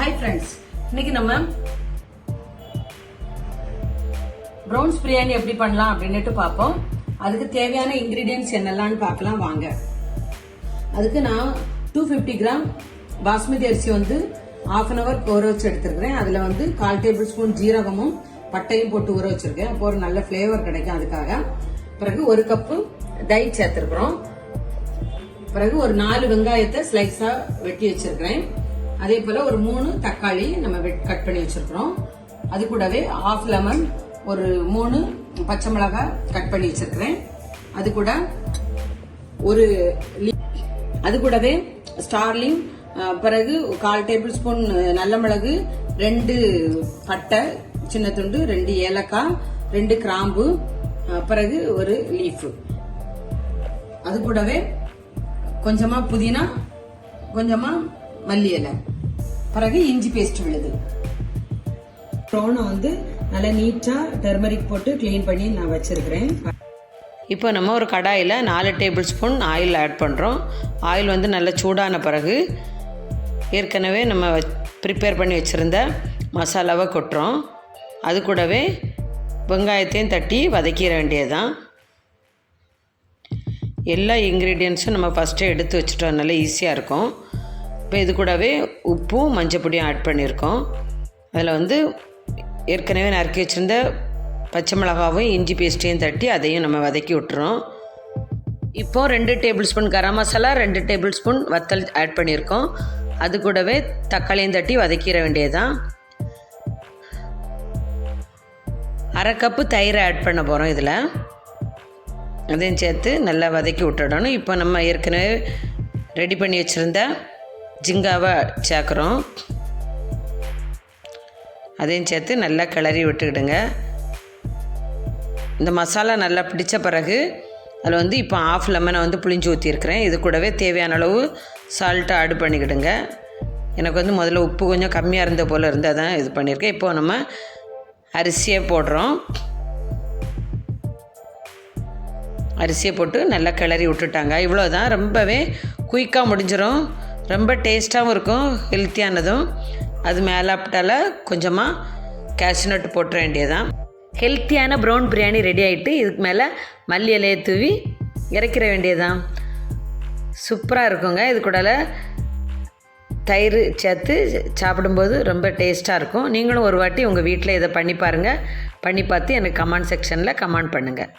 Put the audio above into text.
Hi friends இன்னைக்கு நம்ம browns biryani எப்படி பண்ணலாம் அப்படின்னுட்டு பார்ப்போம். அதுக்கு தேவையான இன்கிரீடியன்ஸ் என்னெல்லாம்னு பார்க்கலாம். வாங்க. அதுக்கு நான் டூ ஃபிஃப்டி கிராம் பாஸ்மதி அரிசி வந்து ஆஃப் அன் அவர் ஊற வச்சு எடுத்துருக்கிறேன். அதில் வந்து கால் டேபிள் ஸ்பூன் ஜீரகமும் பட்டையும் போட்டு ஊற வச்சிருக்கேன். அப்போ ஒரு நல்ல ஃப்ளேவர் கிடைக்கும் அதுக்காக. பிறகு ஒரு கப்பு தயிர் சேர்த்துருக்குறோம். பிறகு ஒரு நாலு வெங்காயத்தை ஸ்லைஸாக வெட்டி வச்சிருக்கிறேன். அதே போல ஒரு மூணு தக்காளி நம்ம கட் பண்ணி வச்சிருக்கிறோம். அது கூடவே ஆஃப் லெமன் ஒரு மூணு பச்சை மிளகாய் கட் பண்ணி வச்சிருக்கிறேன். அது கூட ஒரு அது கூடவே ஸ்டார்லிங் பிறகு கால் டேபிள் ஸ்பூன் நல்ல மிளகு ரெண்டு பட்டை சின்ன துண்டு ரெண்டு ஏலக்காய் ரெண்டு கிராம்பு பிறகு ஒரு லீஃபு அது கூடவே கொஞ்சமாக புதினா கொஞ்சமாக மல்லி இலை. பிறகு இஞ்சி பேஸ்ட் விழுது. ப்ரோனை வந்து நல்லா நீட்டா டர்மரிக் போட்டு க்ளீன் பண்ணி நான் வச்சிருக்கிறேன். இப்போ நம்ம ஒரு கடாயில் நாலு டேபிள் ஸ்பூன் ஆயில் ஆட் பண்ணுறோம் ஆயில் வந்து நல்லா சூடான பிறகு ஏற்கனவே நம்ம ப்ரிப்பேர் பண்ணி வச்சுருந்த மசாலாவை கொட்டுறோம். அது கூடவே வெங்காயத்தையும் தட்டி வதக்கிட வேண்டியதுதான். எல்லா இன்க்ரீடியன்ஸும் நம்ம ஃபஸ்ட்டே எடுத்து வச்சுட்டோம். நல்லா ஈஸியாக இருக்கும். இப்போ இது கூடவே உப்பும் மஞ்சப்பொடியும் ஆட் பண்ணியிருக்கோம். அதில் வந்து ஏற்கனவே நறுக்கி வச்சுருந்த பச்சை மிளகாவும் இஞ்சி பேஸ்ட்டையும் தட்டி அதையும் நம்ம வதக்கி விட்டுறோம். இப்போ ரெண்டு டேபிள் ஸ்பூன் கரம் மசாலா ரெண்டு டேபிள் ஸ்பூன் வத்தல் ஆட் பண்ணியிருக்கோம். அது கூடவே தக்காளியும் தட்டி வதக்கிட வேண்டியதுதான். அரை கப்பு தயிரை ஆட் பண்ண போகிறோம் இதில். அதையும் சேர்த்து நல்லா வதக்கி விட்டுடணும். இப்போ நம்ம ஏற்கனவே ரெடி பண்ணி வச்சுருந்த ஜிங்காவை சேர்க்குறோம். அதையும் சேர்த்து நல்லா கிளறி விட்டுக்கிடுங்க. இந்த மசாலா நல்லா பிடிச்ச பிறகு அதில் வந்து இப்போ ஆஃப் லெமனை வந்து புளிஞ்சு ஊற்றிருக்கிறேன் இது கூடவே தேவையான அளவு சால்ட்டை ஆட் பண்ணிக்கிடுங்க. எனக்கு வந்து முதல்ல உப்பு கொஞ்சம் கம்மியாக இருந்த போல் இருந்தால் தான் இது பண்ணியிருக்கேன். இப்போது நம்ம அரிசியை போடுறோம். அரிசியை போட்டு நல்லா கிளறி விட்டுட்டாங்க. இவ்வளோ தான் ரொம்பவே குயிக்காக முடிஞ்சிடும் ரொம்ப டேஸ்ட்டாகவும் இருக்கும் ஹெல்த்தியானதும் அது மேலாப்பிட்டால கொஞ்சமாக கேஷ்நட் போட்டுற வேண்டியதான் ஹெல்த்தியான ப்ரௌன் பிரியாணி ரெடி ஆகிட்டு இதுக்கு மேலே மல்லி இலையை தூவி இறக்கிற வேண்டியதான் சூப்பராக இருக்குங்க. இது கூடல தயிர் சேர்த்து சாப்பிடும்போது ரொம்ப டேஸ்ட்டாக இருக்கும். நீங்களும் ஒரு வாட்டி உங்கள் வீட்டில் இதை பண்ணி பாருங்கள் பண்ணி பார்த்து எனக்கு கமெண்ட் செக்ஷனில் கமெண்ட் பண்ணுங்கள்